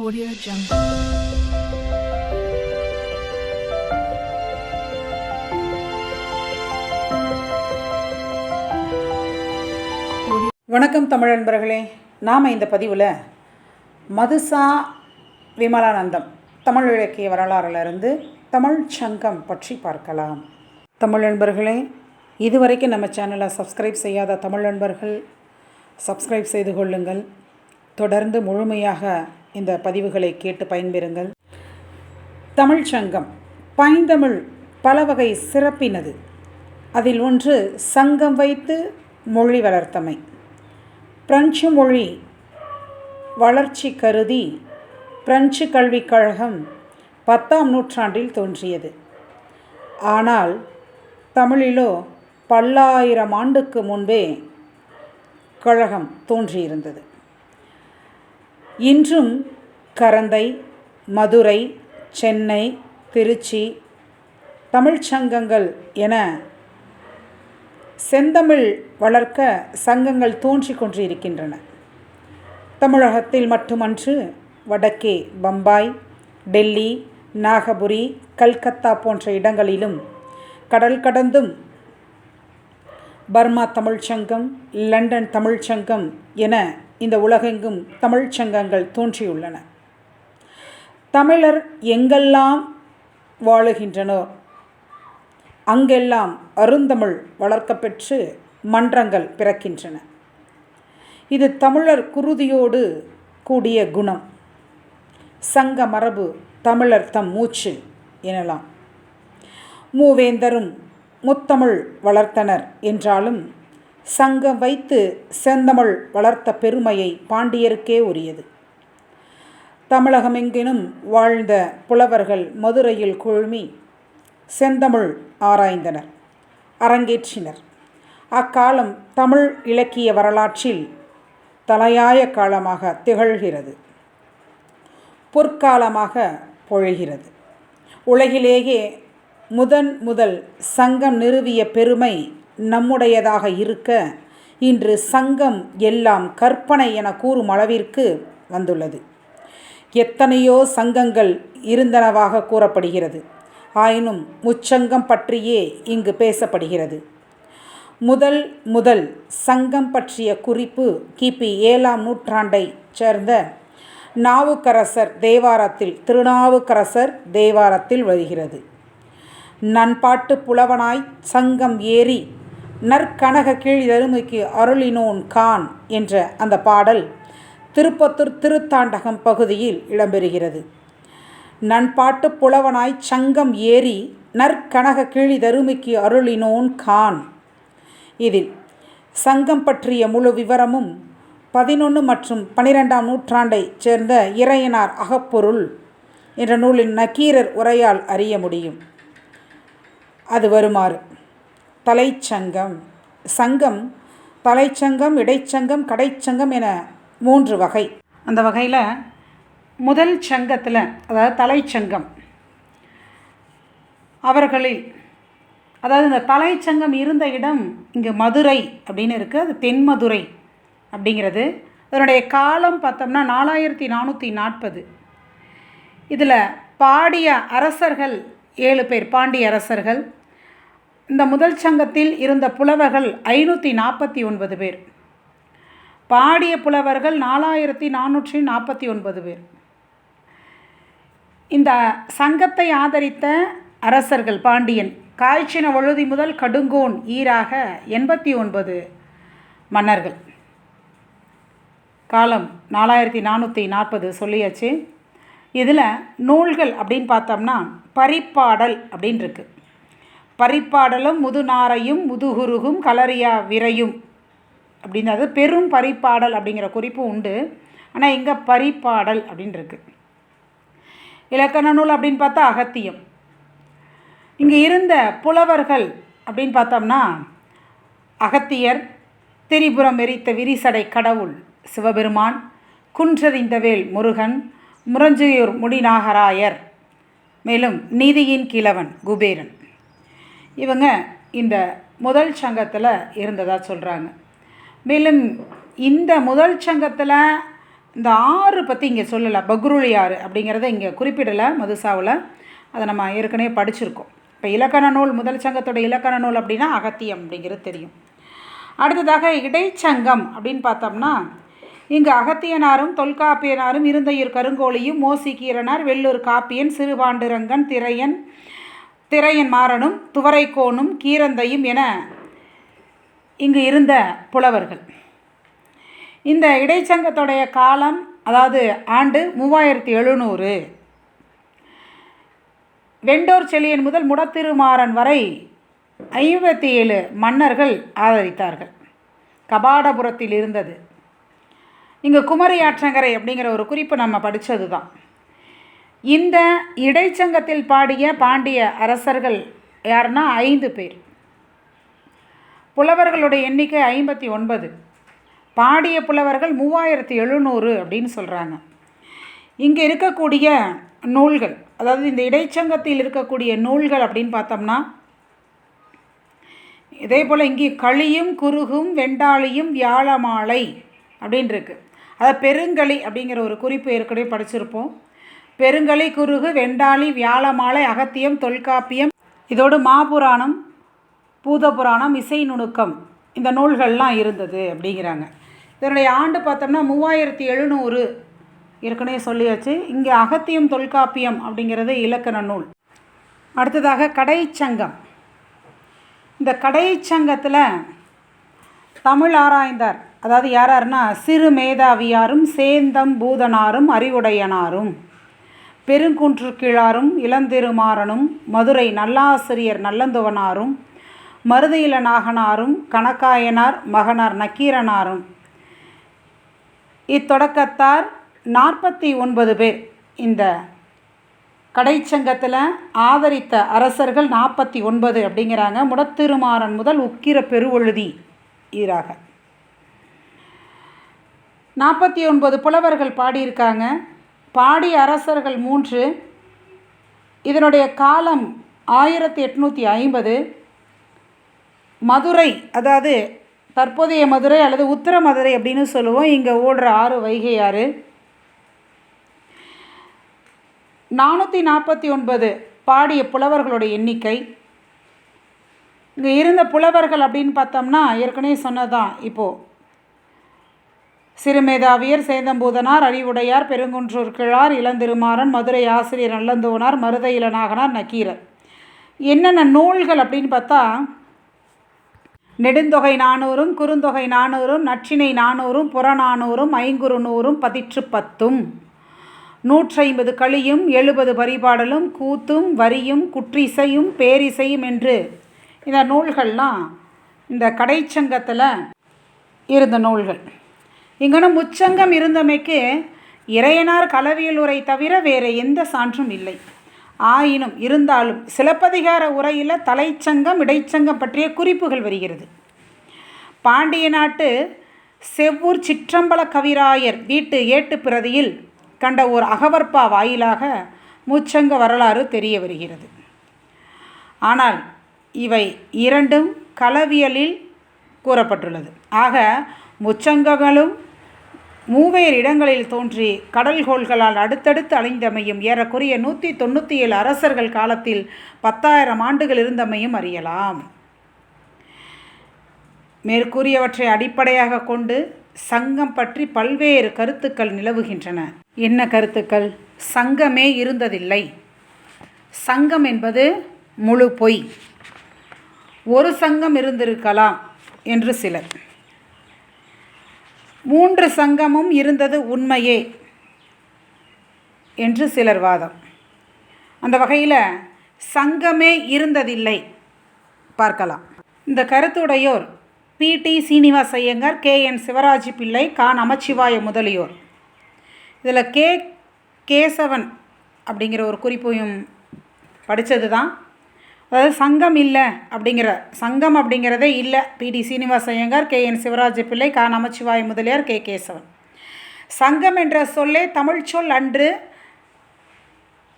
Audio Jungle. வணக்கம் தமிழ் நண்பர்களே நாம் இந்த பதிவில் மதுசா விமலானந்தம் தமிழ் இலக்கிய வரலாறிலிருந்து தமிழ் சங்கம் பற்றி பார்க்கலாம். தமிழ் நண்பர்களே இதுவரைக்கும் நம்ம சேனலை சப்ஸ்கிரைப் செய்யாத தமிழ் நண்பர்கள் சப்ஸ்கிரைப் செய்து கொள்ளுங்கள். தொடர்ந்து முழுமையாக இந்த பதிவுகளை கேட்டு பயன்பெறுங்கள். தமிழ் சங்கம் பைந்தமிழ் பல வகை சிறப்பினது. அதில் ஒன்று சங்கம் வைத்து மொழி வளர்த்தமை. பிரெஞ்சு மொழி வளர்ச்சி கருதி பிரெஞ்சு கல்விக் கழகம் பத்தாம் நூற்றாண்டில் தோன்றியது. ஆனால் தமிழிலோ பல்லாயிரம் ஆண்டுக்கு முன்பே கழகம் தோன்றியிருந்தது. இன்றும் கரந்தை மதுரை சென்னை திருச்சி தமிழ்ச் சங்கங்கள் என செந்தமிழ் வளர்க்க சங்கங்கள் தோன்றி கொன்றிருக்கின்றன தமிழகத்தில் மட்டுமன்று வடக்கே பம்பாய் டெல்லி நாகபுரி கல்கத்தா போன்ற இடங்களிலும் கடல் கடந்தும் பர்மா தமிழ்ச் சங்கம் லண்டன் தமிழ்ச்சங்கம் என இந்த உலகெங்கும் தமிழ்ச் சங்கங்கள் தோன்றியுள்ளன. தமிழர் எங்கெல்லாம் வாழுகின்றனோ அங்கெல்லாம் அருந்தமிழ் வளர்க்கப்பெற்று மன்றங்கள் பிறக்கின்றன. இது தமிழர் குருதியோடு கூடிய குணம். சங்க மரபு தமிழர் தம் மூச்சு எனலாம். மூவேந்தரும் முத்தமிழ் வளர்த்தனர் என்றாலும் சங்கம் வைத்து செந்தமிழ் வளர்த்த பெருமையை பாண்டியருக்கே உரியது. தமிழகமெங்கினும் வாழ்ந்த புலவர்கள் மதுரையில் குழுமி செந்தமிழ் ஆராய்ந்தனர் அரங்கேற்றினர். அக்காலம் தமிழ் இலக்கிய வரலாற்றில் தலையாய காலமாக திகழ்கிறது. பொற்காலமாக பொழிகிறது. உலகிலேயே முதன் முதல் சங்கம் நிறுவிய பெருமை நம்முடையதாக இருக்க இன்று சங்கம் எல்லாம் கற்பனை என கூறும் அளவிற்கு வந்துள்ளது. எத்தனையோ சங்கங்கள் இருந்தனவாக கூறப்படுகிறது. ஆயினும் முச்சங்கம் பற்றியே இங்கு பேசப்படுகிறது. முதல் முதல் சங்கம் பற்றிய குறிப்பு கிபி ஏழாம் நூற்றாண்டை சேர்ந்த நாவுக்கரசர் தேவாரத்தில் திருநாவுக்கரசர் தேவாரத்தில் வருகிறது. நண்பாட்டு புலவனாய் சங்கம் ஏறி நற்கனக கீழ்தருமைக்கு அருளினோன் கான் என்ற அந்த பாடல் திருப்பத்தூர் திருத்தாண்டகம் பகுதியில் இடம்பெறுகிறது. நண்பாட்டு புலவனாய் சங்கம் ஏறி நற்கனக கிழி தருமிக்கு அருளினோன் கான். இதில் சங்கம் பற்றிய முழு விவரமும் பதினொன்று மற்றும் பனிரெண்டாம் நூற்றாண்டைச் சேர்ந்த இறையனார் அகப்பொருள் என்ற நூலின் நக்கீரர் உரையால் அறிய முடியும். அது வருமாறு. தலைச்சங்கம். சங்கம் தலைச்சங்கம் இடைச்சங்கம் கடைச்சங்கம் என மூன்று வகை. அந்த வகையில் முதல் சங்கத்தில் அதாவது தலைச்சங்கம் அவர்களில் அதாவது இந்த தலைச்சங்கம் இருந்த இடம் இங்கே மதுரை அப்படின்னு இருக்குது அது தென்மதுரை அப்படிங்கிறது. அதனுடைய காலம் பார்த்தோம்னா நாலாயிரத்தி நானூற்றி நாற்பது. இதில் பாடிய அரசர்கள் ஏழு பேர் பாண்டிய அரசர்கள் இந்த முதல் சங்கத்தில் இருந்த புலவர்கள் ஐநூற்றி நாற்பத்தி ஒன்பது பேர். பாடிய புலவர்கள் நாலாயிரத்தி நானூற்றி நாற்பத்தி ஒன்பது பேர். இந்த சங்கத்தை ஆதரித்த அரசர்கள் பாண்டியன் காய்ச்சின வழுதி முதல் கடுங்கோன் ஈராக எண்பத்தி ஒன்பது மன்னர்கள். காலம் நாலாயிரத்தி நானூற்றி நாற்பது சொல்லியாச்சு. இதில் நூல்கள் அப்படின்னு பார்த்தோம்னா பரிப்பாடல் அப்படின்னு இருக்குது பரிப்பாடலும் முதுநாரையும் முதுகுருகும் கலரியா விரையும். அப்படின்னு அது பெரும் பரிப்பாடல் அப்படிங்கிற குறிப்பு உண்டு. ஆனால் இங்கே பரிப்பாடல் அப்படின்னு இருக்கு இலக்கண நூல் அப்படின்னு பார்த்தா அகத்தியம். இங்கே இருந்த புலவர்கள் அப்படின்னு பார்த்தோம்னா அகத்தியர் திரிபுரம் எரித்த விரிசடை கடவுள் சிவபெருமான் குன்றறிந்தவேல் முருகன் முரஞ்சியூர் முடிநாகராயர் மேலும் நீதியின் கிழவன் குபேரன். இவங்க இந்த முதல் சங்கத்தில் இருந்ததாக சொல்கிறாங்க மேலும் இந்த முதல் சங்கத்தில் இந்த ஆறு பற்றி இங்கே சொல்லலை பக்ருளி ஆறு அப்படிங்கிறத இங்கே குறிப்பிடலை மதுசாவில். அதை நம்ம ஏற்கனவே படிச்சிருக்கோம். இப்போ இலக்கண நூல் முதல் சங்கத்தோட இலக்கண நூல் அப்படின்னா அகத்தியம் அப்படிங்கிறது தெரியும். அடுத்ததாக இடைச்சங்கம் அப்படின்னு பார்த்தோம்னா இங்கு அகத்தியனாரும் தொல்காப்பியனாரும் இருந்தையூர் கருங்கோழியும் மோசிகீரனார் வெள்ளூர் காப்பியன் சிறுபாண்டுரங்கன் திரையன் திரையன் மாறனும் துவரைக்கோனும் கீரந்தையும் என இங்கு இருந்த புலவர்கள். இந்த இடைச்சங்கத்துடைய காலம் அதாவது ஆண்டு மூவாயிரத்தி எழுநூறு. வெண்டோர் செழியன் முதல் முடத்திருமாறன் வரை ஐம்பத்தி ஏழு மன்னர்கள் ஆதரித்தார்கள். கபாடபுரத்தில் இருந்தது. இங்கே குமரி ஆற்றங்கரை அப்படிங்கிற ஒரு குறிப்பு நம்ம படித்தது தான் இந்த இடைச்சங்கத்தில் பாடிய பாண்டிய அரசர்கள் யாருன்னா ஐந்து பேர். புலவர்களுடைய எண்ணிக்கை ஐம்பத்தி ஒன்பது. பாடிய புலவர்கள் மூவாயிரத்தி எழுநூறு அப்படின்னு சொல்கிறாங்க இங்கே இருக்கக்கூடிய நூல்கள் அதாவது இந்த இடைச்சங்கத்தில் இருக்கக்கூடிய நூல்கள் அப்படின்னு பார்த்தோம்னா இதே போல் இங்கே களியும் குறுகும் வெண்டாளியும் வியாழமாலை அப்படின்னு இருக்கு. அதாவது பெருங்களி அப்படிங்கிற ஒரு குறிப்பு ஏற்கனவே படிச்சிருப்போம். பெருங்கலை குருகு வெண்டாளி வியாழமாலை அகத்தியம் தொல்காப்பியம். இதோடு மாபுராணம் பூதபுராணம் இசை நுணுக்கம். இந்த நூல்கள்லாம் இருந்தது அப்படிங்கிறாங்க. இதனுடைய ஆண்டு பார்த்தோம்னா மூவாயிரத்தி எழுநூறு ஏற்கனவே சொல்லியாச்சு. இங்கே அகத்தியம் தொல்காப்பியம் அப்படிங்கிறது இலக்கண நூல். அடுத்ததாக கடைச்சங்கம். இந்த கடைச்சங்கத்தில் தமிழ் ஆராய்ந்தார். அதாவது யாராருன்னா சிறு மேதாவியாரும் சேந்தம் பூதனாரும் அறிவுடையனாரும். பெருங்குன்று கிழாரும் இளந்திருமாறனும் மதுரை நல்லாசிரியர் நல்லந்துவனாரும் மருதையில நாகனாரும் கணக்காயனார் மகனார் நக்கீரனாரும். இத்தொடக்கத்தார் நாற்பத்தி ஒன்பது பேர். இந்த கடைச்சங்கத்தில் ஆதரித்த அரசர்கள் நாற்பத்தி ஒன்பது அப்படிங்கிறாங்க. முடத்திருமாறன் முதல் உக்கிர பெருவழுதி ஈராக. நாற்பத்தி ஒன்பது புலவர்கள் பாடியிருக்காங்க. பாடிய அரசர்கள் மூன்று இதனுடைய காலம் ஆயிரத்தி எட்நூற்றி ஐம்பது. மதுரை அதாவது தற்போதைய மதுரை அல்லது உத்தர மதுரை அப்படின்னு சொல்லுவோம். இங்கே ஓடுற ஆறு வைகை ஆறு. நானூற்றி நாற்பத்தி ஒன்பது பாடிய புலவர்களுடைய எண்ணிக்கை. இங்கே இருந்த புலவர்கள் அப்படின்னு பார்த்தோம்னா ஏற்கனவே சொன்னதான் இப்போது சிறுமேதாவியர் சேந்தம்பூதனார் அறிவுடையார் பெருங்குன்றூர் கிழார் இளந்திருமாறன் மதுரை ஆசிரியர் நல்லந்தோனார் மருத இளநாகனார் நக்கீரர். என்னென்ன நூல்கள் அப்படின்னு பார்த்தா நெடுந்தொகை நானூறும் குறுந்தொகை நானூறும் நற்றினை நானூறும் புறநானூறும் ஐங்குறு நூறும் பதிற்று பத்தும். நூற்றைம்பது களியும் எழுபது பரிபாடலும் கூத்தும் வரியும் குற்றிசையும் பேரிசையும் என்று இந்த நூல்கள்லாம் இந்த கடைச்சங்கத்தில் இருந்த நூல்கள். இங்கன முச்சங்கம் இருந்தமைக்கு இறையனார் கலவியல் உரை தவிர வேறு எந்த சான்றும் இல்லை. ஆயினும் இருந்தாலும் சிலப்பதிகார உரையில் தலைச்சங்கம் இடைச்சங்கம் பற்றிய குறிப்புகள் வருகிறது. பாண்டிய நாட்டு செவ்வூர் சிற்றம்பல கவிராயர் வீட்டு ஏட்டு பிரதியில் கண்ட ஒரு அகவற்பா வாயிலாக முச்சங்க வரலாறு தெரிய வருகிறது. ஆனால் இவை இரண்டும் களவியலில் கூறப்பட்டுள்ளது. ஆக முச்சங்கங்களும் மூவேறு இடங்களில் தோன்றி கடல்கோள்களால் அடுத்தடுத்து அழிந்தமையும் ஏறக்குறைய நூற்றி தொண்ணூற்றி ஏழு அரசர்கள் காலத்தில் பத்தாயிரம் ஆண்டுகள் இருந்தமையும் அறியலாம். மேற்கூறியவற்றை அடிப்படையாக கொண்டு சங்கம் பற்றி பல்வேறு கருத்துக்கள் நிலவுகின்றன. என்ன கருத்துக்கள்? சங்கமே இருந்ததில்லை. சங்கம் என்பது முழு பொய். ஒரு சங்கம் இருந்திருக்கலாம் என்று சிலர். மூன்று சங்கமும் இருந்தது உண்மையே என்று சிலர் வாதம். அந்த வகையில் சங்கமே இருந்ததில்லை. பார்க்கலாம். இந்த கருத்துடையோர் P. T. Srinivasa Iyengar K. N. Sivaraj Pillai Ka. Namasivaya முதலியோர். இதில் கே. கேசவன் அப்படிங்கிற ஒரு குறிப்பையும் படித்தது தான் அதாவது சங்கம் இல்லை அப்படிங்கிற சங்கம் அப்படிங்கிறதே இல்லை. P T Srinivasa Iyengar K. N. Sivaraja Pillai Ka. Namachivay Mudaliar K. Kesavan. சங்கம் என்ற சொல்லே தமிழ் சொல் அன்று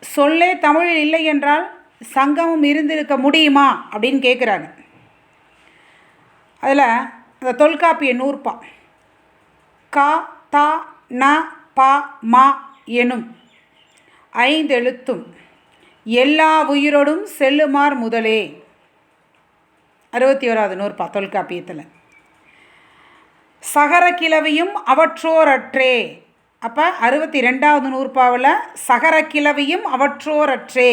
சொல்லே தமிழில் இல்லை என்றால் சங்கமும் இருந்திருக்க முடியுமா அப்படின்னு கேட்குறாங்க அதில் அந்த தொல்காப்பிய நூற்பா கா தா ந ப மா எனும் ஐந்தெழுத்தும் எல்லா உயிரோடும் செல்லுமார் முதலே. அறுபத்தி ஓராவது நூற்பா தொல்காப்பியத்தில் சகர கிளவியும் அவற்றோரற்றே அப்போ அறுபத்தி ரெண்டாவது நூற்பாவில் சகர கிளவியும் அவற்றோரற்றே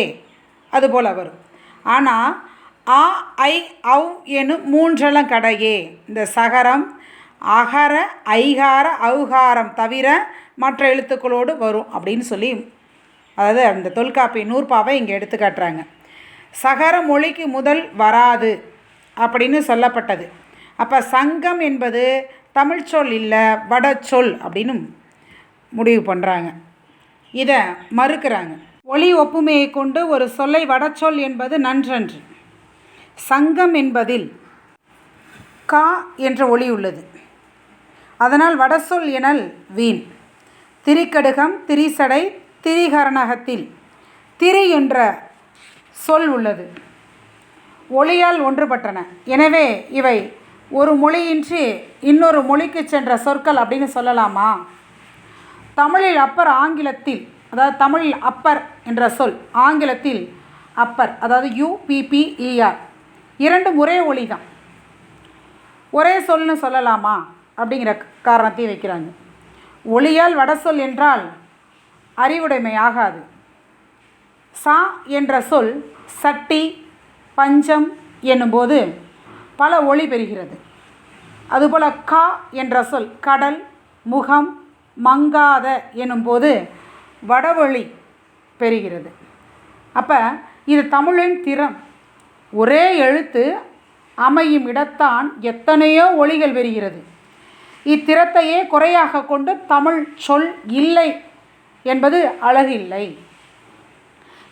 அதுபோல் வரும். ஆனால் ஆ ஐ அவ் எனும் மூன்றெல்லாம் கடையே. இந்த சகரம் அகர ஐகார அவுகாரம் தவிர மற்ற எழுத்துக்களோடு வரும் அப்படின்னு சொல்லி அதாவது அந்த தொல்காப்பி நூற்பாவை இங்கே எடுத்து காட்டுறாங்க சகர மொழிக்கு முதல் வராது அப்படின்னு சொல்லப்பட்டது. அப்போ சங்கம் என்பது தமிழ்ச்சொல் இல்லை வடச்சொல் அப்படின்னு முடிவு பண்ணுறாங்க இதை மறுக்கிறாங்க. ஒளி ஒப்புமையை கொண்டு ஒரு சொல்லை வடச்சொல் என்பது நன்றன்று. சங்கம் என்பதில் கா என்ற ஒளி உள்ளது. அதனால் வடசொல் எனல் வீண். திரிக்கடுகம் திரிசடை திரிகரணகத்தில் திரி என்ற சொல் உள்ளது. ஒளியால் ஒன்றுபட்டன. எனவே இவை ஒரு மொழியின்றி இன்னொரு மொழிக்கு சென்ற சொற்கள் அப்படின்னு சொல்லலாமா? தமிழில் அப்பர் ஆங்கிலத்தில் அதாவது தமிழில் அப்பர் என்ற சொல் ஆங்கிலத்தில் அப்பர் அதாவது யூபிபிஇஆர் இரண்டும் ஒரே ஒளி தான் ஒரே சொல்னு சொல்லலாமா? அப்படிங்கிற காரணத்தையும் வைக்கிறாங்க. ஒளியால் வடசொல் என்றால் அறிவுடைமை ஆகாது சா என்ற சொல் சட்டி பஞ்சம் என்னும்போது பல ஒளி பெறுகிறது. அதுபோல் கா என்ற சொல் கடல் முகம் மங்காத எனும்போது வடவொளி பெறுகிறது. அப்போ இது தமிழின் திறம். ஒரே எழுத்து அமையும் இடத்தான் எத்தனையோ ஒளிகள் பெறுகிறது. இத்திறத்தையே குறையாக கொண்டு தமிழ் சொல் இல்லை என்பது அழகில்லை.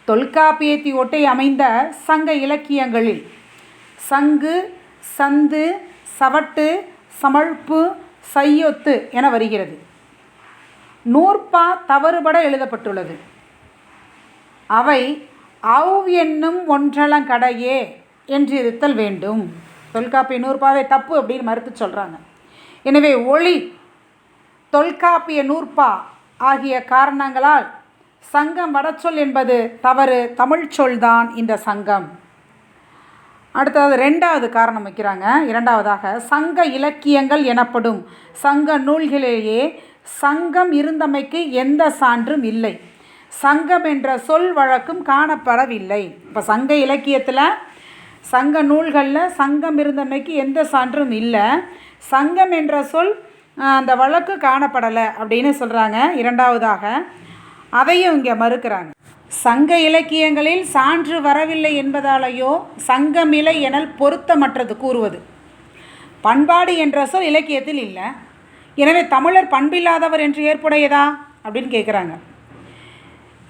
தொல்காப்பியத்தை ஒட்டி அமைந்த சங்க இலக்கியங்களில் சங்கு சந்து சவட்டு சமழ்ப்பு சையொத்து என வருகிறது. நூற்பா தவறுபட எழுதப்பட்டுள்ளது. அவை அவ் என்னும் ஒன்றலங்கடையே என்று இருத்தல் வேண்டும். தொல்காப்பிய நூற்பாவை தப்பு அப்படின்னு மறுத்து சொல்கிறாங்க எனவே ஒளி தொல்காப்பிய நூற்பா ஆகிய காரணங்களால் சங்கம் வடச்சொல் என்பது தவறு தமிழ் தான் இந்த சங்கம். அடுத்தது ரெண்டாவது காரணம் வைக்கிறாங்க. இரண்டாவதாக சங்க இலக்கியங்கள் எனப்படும் சங்க நூல்களிலேயே சங்கம் இருந்தமைக்கு எந்த சான்றும் இல்லை. சங்கம் என்ற சொல் வழக்கும் காணப்படவில்லை. இப்போ சங்க இலக்கியத்தில் சங்க நூல்களில் சங்கம் இருந்தமைக்கு எந்த சான்றும் இல்லை. சங்கம் என்ற சொல் அந்த வழக்கு காணப்படலை அப்படின்னு சொல்கிறாங்க இரண்டாவதாக அதையும் இங்கே மறுக்கிறாங்க. சங்க இலக்கியங்களில் சான்று வரவில்லை என்பதாலேயோ சங்கமிலை எனல் பொருத்தமற்றது கூறுவது. பண்பாடு என்ற சொல் இலக்கியத்தில் இல்லை. எனவே தமிழர் பண்பில்லாதவர் என்று ஏற்புடையதா? அப்படின்னு கேட்குறாங்க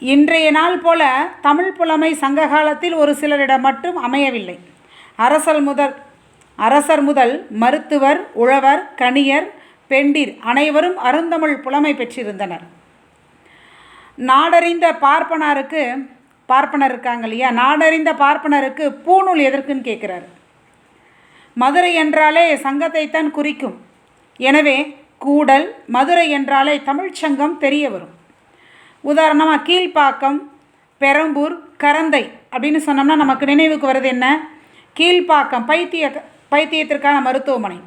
இன்றைய நாள் போல தமிழ் புலமை சங்க காலத்தில் ஒரு சிலரிடம் மட்டும் அமையவில்லை. அரசல் முதல் அரசர் முதல் மருத்துவர் உழவர் கணியர் பெண்டிர் அனைவரும் அருந்தமிழ் புலமை பெற்றிருந்தனர். நாடறிந்த பார்ப்பனாருக்கு பார்ப்பனர் இருக்காங்க இல்லையா? நாடறிந்த பார்ப்பனருக்கு பூநூல் எதற்குன்னு கேட்குறாரு. மதுரை என்றாலே சங்கத்தைத்தான் குறிக்கும். எனவே கூடல் மதுரை என்றாலே தமிழ்ச்சங்கம் தெரிய வரும். உதாரணமாக கீழ்ப்பாக்கம் பெரம்பூர் கரந்தை அப்படின்னு சொன்னோம்னா நமக்கு நினைவுக்கு வருது என்ன? கீழ்ப்பாக்கம் பைத்திய பைத்தியத்திற்கான மருத்துவமனை.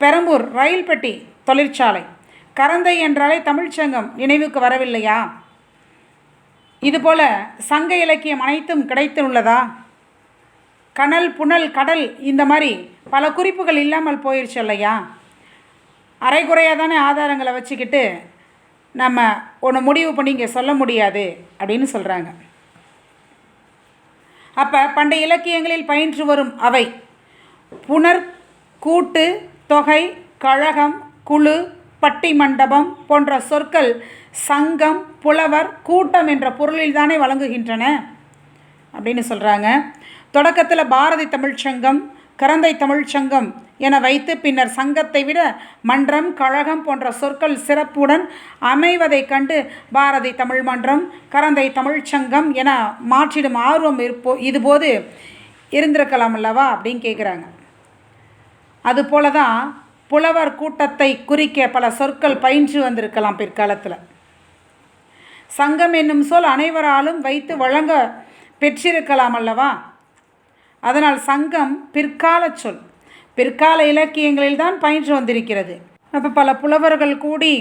பெரம்பூர் ரயில் பெட்டி தொழிற்சாலை. கரந்தை என்றாலே தமிழ்ச்சங்கம். நினைவுக்கு வரவில்லையா? இதுபோல் சங்க இலக்கியம் அனைத்தும் கிடைத்துள்ளதா கனல் புனல் கடல் இந்த மாதிரி பல குறிப்புகள் இல்லாமல் போயிடுச்சு இல்லையா? அரைகுறையாக தானே ஆதாரங்களை வச்சுக்கிட்டு நம்ம ஒன்று முடிவு பண்ணி இங்கே சொல்ல முடியாது அப்படின்னு சொல்கிறாங்க அப்போ பண்டைய இலக்கியங்களில் பயின்று வரும் அவை. புனர் கூட்டு தொகை கழகம் குழு பட்டி மண்டபம் போன்ற சொற்கள் சங்கம் புலவர் கூட்டம் என்ற பொருளில் தானே வழங்குகின்றன? அப்படின்னு சொல்கிறாங்க தொடக்கத்தில் பாரதி தமிழ்ச்சங்கம் கரந்தை தமிழ்ச்சங்கம் என வைத்து பின்னர் சங்கத்தை விட மன்றம் கழகம் போன்ற சொற்கள் சிறப்புடன் அமைவதைக் கண்டு பாரதி தமிழ் மன்றம் கரந்தை தமிழ்ச்சங்கம் என மாற்றிடும் ஆர்வம் இருப்போ இதுபோது இருந்திருக்கலாம் அல்லவா அப்படின்னு கேட்குறாங்க அதுபோல தான் புலவர் கூட்டத்தை குறிக்க பல சொற்கள் பயின்று வந்திருக்கலாம் பிற்காலத்தில். சங்கம் என்னும் சொல் அனைவராலும் வைத்து வழங்க பெற்றிருக்கலாம் அல்லவா? அதனால் சங்கம் பிற்கால சொல் பிற்கால இலக்கியங்களில் தான் பயின்று வந்திருக்கிறது. அப்போ பல புலவர்கள் கூடி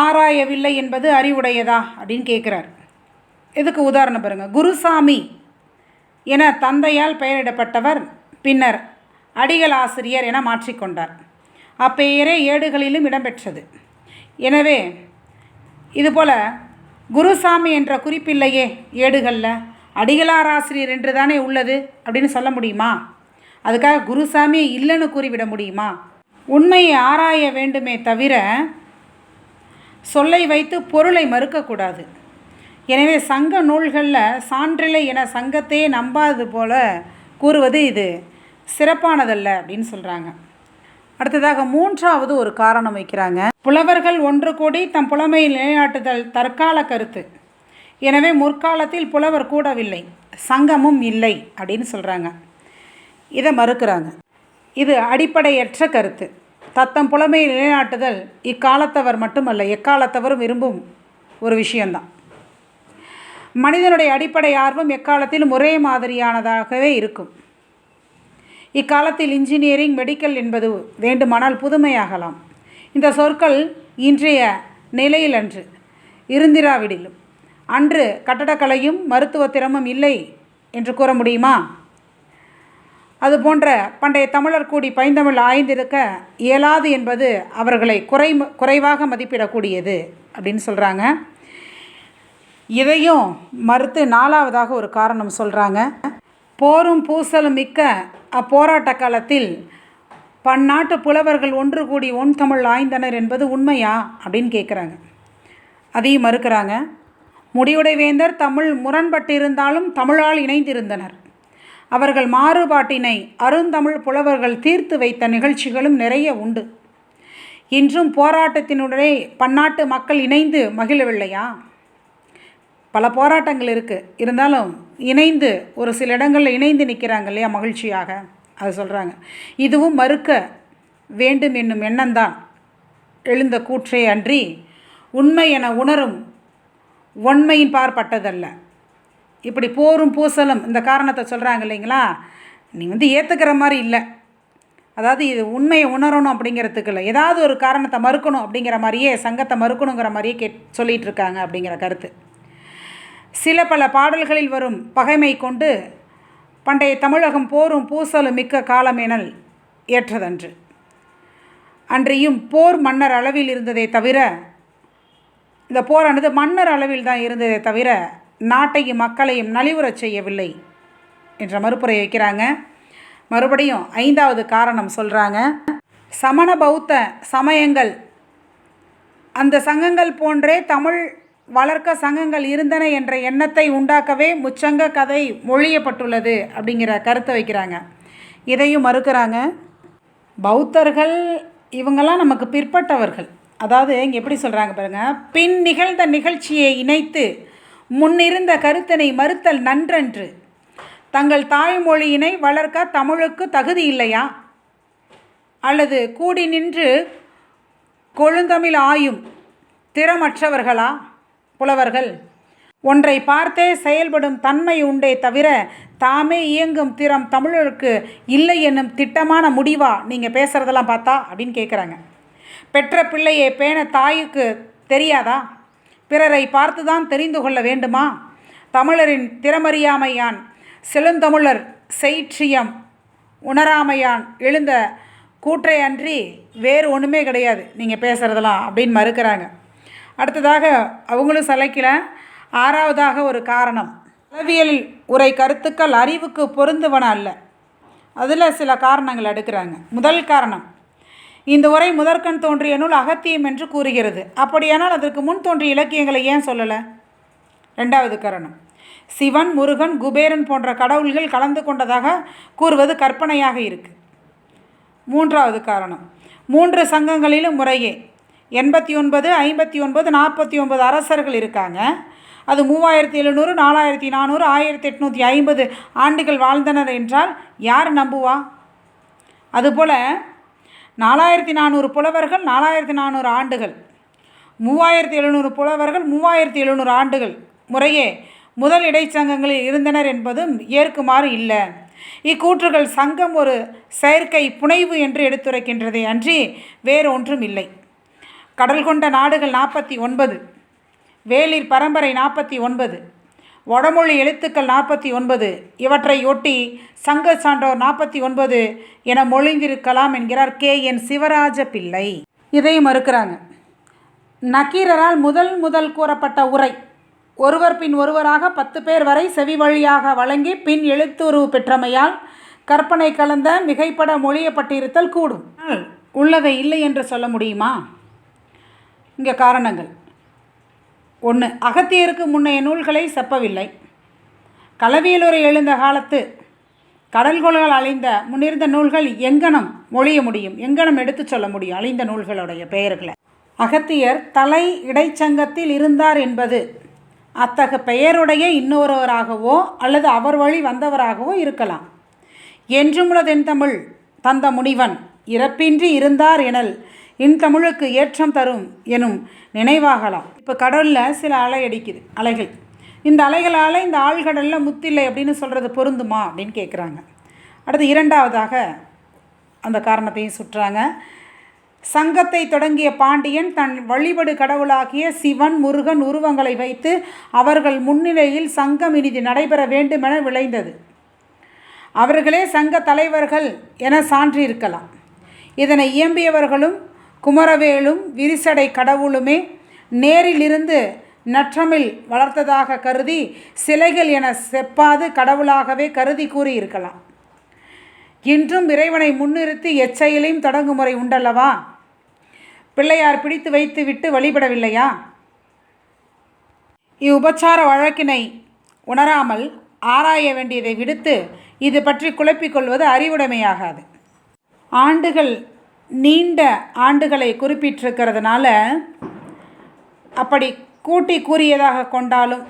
ஆராயவில்லை என்பது அறிவுடையதா அப்படின்னு கேட்குறார் இதுக்கு உதாரணம் பாருங்கள் குருசாமி என தந்தையால் பெயரிடப்பட்டவர் பின்னர் அடிகள் ஆசிரியர் என மாற்றிக்கொண்டார். அப்பெயரே ஏடுகளிலும் இடம்பெற்றது. எனவே இதுபோல் குருசாமி என்ற குறிப்பில்லையே ஏடுகளில் அடிகளார் ஆசிரியர் என்று தானே உள்ளது அப்படின்னு சொல்ல முடியுமா? அதுக்காக குருசாமி இல்லைன்னு கூறிவிட முடியுமா? உண்மையை ஆராய வேண்டுமே தவிர சொல்லை வைத்து பொருளை மறுக்கக்கூடாது. எனவே சங்க நூல்களில் சான்றில்லை என சங்கத்தையே நம்பாதது போல கூறுவது இது. சிறப்பானதல்ல அப்படின்னு சொல்கிறாங்க அடுத்ததாக மூன்றாவது ஒரு காரணம் வைக்கிறாங்க. புலவர்கள் ஒன்று கூடி தம் புலமையை நிலைநாட்டுதல் தற்கால கருத்து. எனவே முற்காலத்தில் புலவர் கூடவில்லை சங்கமும் இல்லை அப்படின்னு சொல்கிறாங்க இதை மறுக்கிறாங்க. இது அடிப்படையற்ற கருத்து. தத்தம் புலமையை நிலைநாட்டுதல் இக்காலத்தவர் மட்டுமல்ல எக்காலத்தவரும் விரும்பும் ஒரு விஷயந்தான் மனிதனுடைய அடிப்படை ஆர்வம் எக்காலத்திலும் ஒரே மாதிரியானதாகவே இருக்கும். இக்காலத்தில் இன்ஜினியரிங் மெடிக்கல் என்பது வேண்டுமானால் புதுமையாகலாம். இந்த சொற்கள் இன்றைய நிலையில் அன்று இருந்திராவிடிலும். அன்று கட்டடக்கலையும் மருத்துவ திறமும் இல்லை என்று கூற முடியுமா? அது போன்ற பண்டைய தமிழர் கூடி பைந்தமிழ் ஆய்ந்திருக்க இயலாது என்பது அவர்களை குறை குறைவாக மதிப்பிடக்கூடியது அப்படின்னு சொல்கிறாங்க இதையும் மறுத்து நாலாவதாக ஒரு காரணம் சொல்கிறாங்க போரும் பூசலும் மிக்க அப்போராட்ட காலத்தில் பன்னாட்டு புலவர்கள் ஒன்று கூடி ஒன் தமிழ் ஆய்ந்தனர் என்பது உண்மையா அப்படின்னு கேட்குறாங்க அதையும் மறுக்கிறாங்க. முடிவுடை வேந்தர் தமிழ் முரண்பட்டிருந்தாலும் தமிழால் இணைந்திருந்தனர். அவர்கள் மாறுபாட்டினை அருந்தமிழ் புலவர்கள் தீர்த்து வைத்த நிகழ்ச்சிகளும் நிறைய உண்டு. இன்றும் போராட்டத்தினுடனே பன்னாட்டு மக்கள் இணைந்து மகிழவில்லையா? பல போராட்டங்கள் இருக்குது இருந்தாலும் இணைந்து ஒரு சில இடங்களில் இணைந்து நிற்கிறாங்க இல்லையா மகிழ்ச்சியாக. அது சொல்கிறாங்க இதுவும் மறுக்க வேண்டும் என்னும் எண்ணம்தான். எழுந்த கூற்றே அன்றி உண்மை என உணரும் ஒன்மையின் பார்ப்பட்டதல்ல இப்படி போரும் பூசலும் இந்த காரணத்தை சொல்கிறாங்க இல்லைங்களா? நீ வந்து ஏற்றுக்கிற மாதிரி இல்லை. அதாவது இது உண்மையை உணரணும் அப்படிங்கிறதுக்கு இல்லை. ஏதாவது ஒரு காரணத்தை மறுக்கணும் அப்படிங்கிற மாதிரியே சங்கத்தை மறுக்கணுங்கிற மாதிரியே கேட் சொல்லிகிட்டு இருக்காங்க அப்படிங்கிற கருத்து. சில பல பாடல்களில் வரும் பகைமை கொண்டு பண்டைய தமிழகம் போரும் பூசலும் மிக்க காலமெனல் ஏற்றதன்று. அன்றியும் போர் மன்னர் அளவில் இருந்ததே தவிர இந்த போரானது மன்னர் அளவில் தான் இருந்ததே தவிர நாட்டையும் மக்களையும் நலிவுறச் செய்யவில்லை என்ற மறுப்புரை வைக்கிறாங்க. மறுபடியும் ஐந்தாவது காரணம் சொல்கிறாங்க சமண பௌத்த சமயங்கள் அந்த சங்கங்கள் போன்றே தமிழ் வளர்க்க சங்கங்கள் இருந்தன என்ற எண்ணத்தை உண்டாக்கவே முச்சங்க கதை மொழியப்பட்டுள்ளது அப்படிங்கிற கருத்தை வைக்கிறாங்க. இதையும் மறுக்கிறாங்க. பௌத்தர்கள் இவங்கெல்லாம் நமக்கு பிற்பட்டவர்கள். அதாவது இங்கே எப்படி சொல்கிறாங்க பாருங்கள் பின் நிகழ்ந்த நிகழ்ச்சியை இணைத்து முன்னிருந்த கருத்தினை மறுத்தல் நன்றன்று. தங்கள் தாய்மொழியினை வளர்க்க தமிழுக்கு தகுதி இல்லையா? அல்லது கூடி நின்று கொழுந்தமிழ் ஆயும் திறமற்றவர்களா? புலவர்கள். ஒன்றை பார்த்தே செயல்படும் தன்மை உண்டே தவிர தாமே இயங்கும் திறம் தமிழருக்கு இல்லை என்னும் திட்டமான முடிவா நீங்கள் பேசுகிறதெல்லாம் பார்த்தா அப்படின்னு கேட்குறாங்க பெற்ற பிள்ளையை பேண தாய்க்கு தெரியாதா? பிறரை பார்த்து தான் தெரிந்து கொள்ள வேண்டுமா? தமிழரின் திறமறியாமையான் செழுந்தமிழர் செயிற்றியம் உணராமையான் எழுந்த கூற்றை அன்றி வேறு ஒன்றுமே கிடையாது. நீங்கள் பேசுகிறதெல்லாம் அப்படின்னு மறுக்கிறாங்க. அடுத்ததாக அவங்களும் சலைக்கல ஆறாவதாக ஒரு காரணம். அளவியல் உரை கருத்துக்கள் அறிவுக்கு பொருந்துவன அல்ல. அதில் சில காரணங்கள் எடுக்கிறாங்க. முதல் காரணம் இந்த உரை முதற்கண் தோன்றிய நூல் அகத்தியம் என்று கூறுகிறது. அப்படியானால் அதற்கு முன் தோன்றிய இலக்கியங்களை ஏன் சொல்லலை? ரெண்டாவது காரணம் சிவன் முருகன் குபேரன் போன்ற கடவுள்கள் கலந்து கொண்டதாக கூறுவது கற்பனையாக இருக்குது மூன்றாவது காரணம் மூன்று சங்கங்களிலும் முறையே எண்பத்தி ஒன்பது ஐம்பத்தி ஒன்பது நாற்பத்தி ஒன்பது அரசர்கள் இருக்காங்க. அது மூவாயிரத்தி எழுநூறு நாலாயிரத்தி நானூறு ஆயிரத்தி எட்நூற்றி ஐம்பது ஆண்டுகள் வாழ்ந்தனர் என்றால் யார் நம்புவா? அதுபோல் நாலாயிரத்தி நானூறு புலவர்கள் நாலாயிரத்தி நானூறு ஆண்டுகள். மூவாயிரத்தி எழுநூறு புலவர்கள் மூவாயிரத்தி எழுநூறு ஆண்டுகள் முறையே முதல் இடைச்சங்கங்களில் இருந்தனர் என்பதும் ஏற்குமாறு இல்லை. இக்கூற்றுகள் சங்கம் ஒரு செயற்கை புனைவு என்று எடுத்துரைக்கின்றதே அன்றி வேறு ஒன்றும் இல்லை. கடல் கொண்ட நாடுகள் நாற்பத்தி ஒன்பது வேலிர் பரம்பரை நாற்பத்தி ஒன்பது வடமொழி எழுத்துக்கள் நாற்பத்தி ஒன்பது இவற்றையொட்டி சங்க சான்றோர் நாற்பத்தி ஒன்பது என மொழிந்திருக்கலாம் என்கிறார் கே என் சிவராஜ பிள்ளை. இதை மறுக்கிறாங்க. நக்கீரரால் முதல் முதல் கூறப்பட்ட உரை ஒருவர் பின் ஒருவராக பத்து பேர் வரை செவி வழியாக வழங்கி பின் எழுத்துருவு பெற்றமையால் கற்பனை கலந்த மிகைப்பட மொழியப்பட்டிருத்தல் கூடும். உள்ளதை இல்லை என்று சொல்ல முடியுமா? இங்கே காரணங்கள். ஒன்று அகத்தியருக்கு முன்னைய நூல்களை செப்பவில்லை. களவியலுரை எழுந்த காலத்து கடல்கொள்கள் அழிந்த முன்னிருந்த நூல்கள் எங்கனம் மொழிய முடியும் எங்கனம் எடுத்துச் சொல்ல முடியும் அழிந்த நூல்களுடைய பெயர்களை. அகத்தியர் தலை இடைச்சங்கத்தில் இருந்தார் என்பது அத்தகு பெயருடைய இன்னொருவராகவோ அல்லது அவர் வழி வந்தவராகவோ இருக்கலாம். என்றுமுள்ள தென்தமிழ் தந்த முனிவன் இறப்பின்றி இருந்தார் எனல் இன் தமிழுக்கு ஏற்றம் தரும் எனும் நினைவாகலாம். இப்போ கடலில் சில அலை அடிக்குது அலைகள். இந்த அலைகளால் இந்த ஆழ்கடலில் முத்தில்லை அப்படின்னு சொல்கிறது பொருந்துமா அப்படின்னு கேட்குறாங்க அடுத்து இரண்டாவதாக அந்த காரணத்தையும் சுற்றுறாங்க சங்கத்தை தொடங்கிய பாண்டியன் தன் வழிபடு கடவுளாகிய சிவன் முருகன் உருவங்களை வைத்து அவர்கள் முன்னிலையில் சங்கம் இனிது நடைபெற வேண்டுமென விளைந்தது அவர்களே சங்க தலைவர்கள் என சான்றிருக்கலாம். இதனை இயம்பியவர்களும் குமரவேலும் விரிசடை கடவுளுமே நேரிலிருந்து நற்றமிழ் வளர்த்ததாக கருதி சிலைகள் என செப்பாது கடவுளாகவே கருதி கூறியிருக்கலாம். இன்றும் இறைவனை முன்னிறுத்தி எச்செயலையும் தொடங்குமுறை உண்டல்லவா? பிள்ளையார் பிடித்து வைத்து விட்டு வழிபடவில்லையா? இவ்வுபச்சார வழக்கினை உணராமல் ஆராய வேண்டியதை விடுத்து இது பற்றி குழப்பிக்கொள்வது அறிவுடைமையாகாது. ஆண்டுகள் நீண்ட ஆண்டுகளை குறிப்பிட்டிருக்கிறதுனால அப்படி கூட்டி கூறியதாக கொண்டாலும்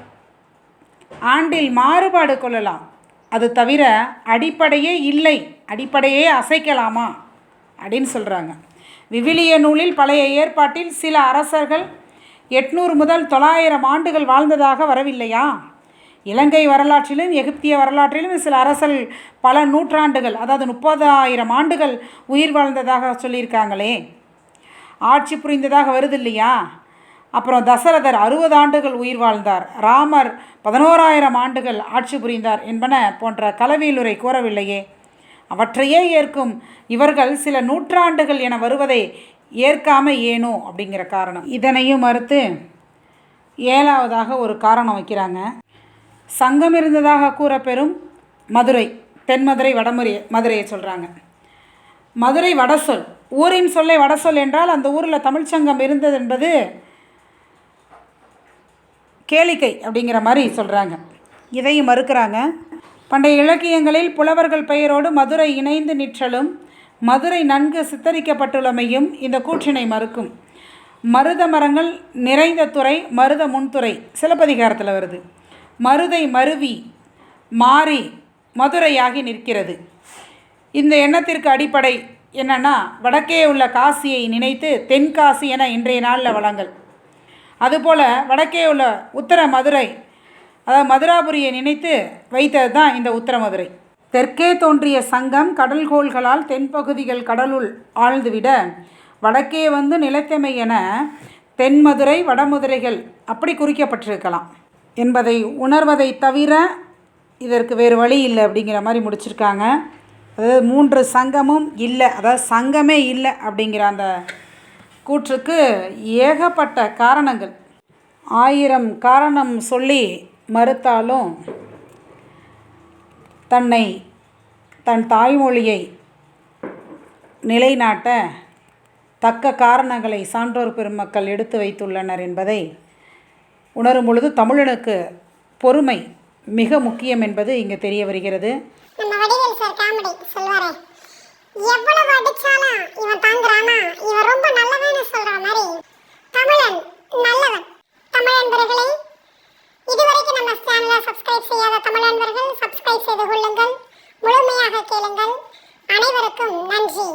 ஆண்டில் மாறுபாடு கொள்ளலாம். அது தவிர அடிப்படையே இல்லை. அடிப்படையே அசைக்கலாமா? அப்படின்னு சொல்கிறாங்க விவிலிய நூலில் பழைய ஏற்பாட்டில் சில அரசர்கள் எட்நூறு முதல் தொள்ளாயிரம் ஆண்டுகள் வாழ்ந்ததாக வரவில்லையா? இலங்கை வரலாற்றிலும் எகிப்திய வரலாற்றிலும் சில அரசர்கள் பல நூற்றாண்டுகள் அதாவது முப்பதாயிரம் ஆண்டுகள் உயிர் வாழ்ந்ததாக சொல்லியிருக்காங்களே. ஆட்சி புரிந்ததாக வருது இல்லையா? அப்புறம் தசரதர் அறுபது ஆண்டுகள் உயிர் வாழ்ந்தார். ராமர் பதினோராயிரம் ஆண்டுகள் ஆட்சி புரிந்தார் என்பன போன்ற கலவியலுரை கூறவில்லையே. அவற்றையே ஏற்கும் இவர்கள் சில நூற்றாண்டுகள் என வருவதை ஏற்காம ஏனோ அப்படிங்கிற காரணம். இதனையும் மறுத்து ஏழாவதாக ஒரு காரணம் வைக்கிறாங்க. சங்கம் இருந்ததாக கூறப்பெறும் மதுரை தென்மதுரை வடமுறை மதுரையை சொல்கிறாங்க மதுரை வடசொல் ஊரின் சொல்லை வடசொல் என்றால் அந்த ஊரில் தமிழ்ச்சங்கம் இருந்தது என்பது கேளிக்கை அப்படிங்கிற மாதிரி சொல்கிறாங்க இதையும் மறுக்கிறாங்க. பண்டைய இலக்கியங்களில் புலவர்கள் பெயரோடு மதுரை இணைந்து நிற்றலும் மதுரை நன்கு சித்தரிக்கப்பட்டுள்ளமையும் இந்த கூற்றினை மறுக்கும். மருத மரங்கள் நிறைந்த துறை மருத முன்துறை சிலப்பதிகாரத்தில் வருது. மருதை மருவி மாறி மதுரையாகி நிற்கிறது. இந்த எண்ணத்திற்கு அடிப்படை என்னென்னா வடக்கே உள்ள காசியை நினைத்து தென்காசி என இன்றைய நாளில் வளங்கள் அதுபோல் வடக்கே உள்ள உத்தர மதுரை அதாவது மதுராபுரியை நினைத்து வைத்தது தான் இந்த உத்தர மதுரை. தெற்கே தோன்றிய சங்கம் கடல்கோள்களால் தென்பகுதிகள் கடலுள் ஆழ்ந்துவிட வடக்கே வந்து நிலத்தமை என தென்மதுரை வடமதுரைகள் அப்படி குறிக்கப்பட்டிருக்கலாம். என்பதை உணர்வதை தவிர இதற்கு வேறு வழி இல்லை அப்படிங்கிற மாதிரி முடிச்சிருக்காங்க. அதாவது மூன்று சங்கமும் இல்லை. அதாவது சங்கமே இல்லை அப்படிங்கிற அந்த கூற்றுக்கு ஏகப்பட்ட காரணங்கள். ஆயிரம் காரணம் சொல்லி மறுத்தாலும் தன்னை தன் தாய்மொழியை நிலைநாட்ட தக்க காரணங்களை சான்றோர் பெருமக்கள் எடுத்து வைத்துள்ளனர் என்பதை உணரும் பொழுது தமிழனுக்கு பொறுமை மிக முக்கியம் என்பது இங்கே தெரிய வருகிறது. நம்ம வடிவேல் சார் காமெடி சொல்வாரே. எவ்வளவு அடிச்சாலும் இவன் தாங்குறானா? இவன் ரொம்ப நல்லவன்னு சொல்ற மாதிரி. தமிழன் நல்லவன். தமிழ் அன்பர்களே இதுவரைக்கும் நம்ம சேனலை சப்ஸ்கிரைப் செய்யாத தமிழ் அன்பர்கள் சப்ஸ்கிரைப் செய்து கொள்ளுங்கள். முழுமையாக கேளுங்கள். அனைவருக்கும் நன்றி.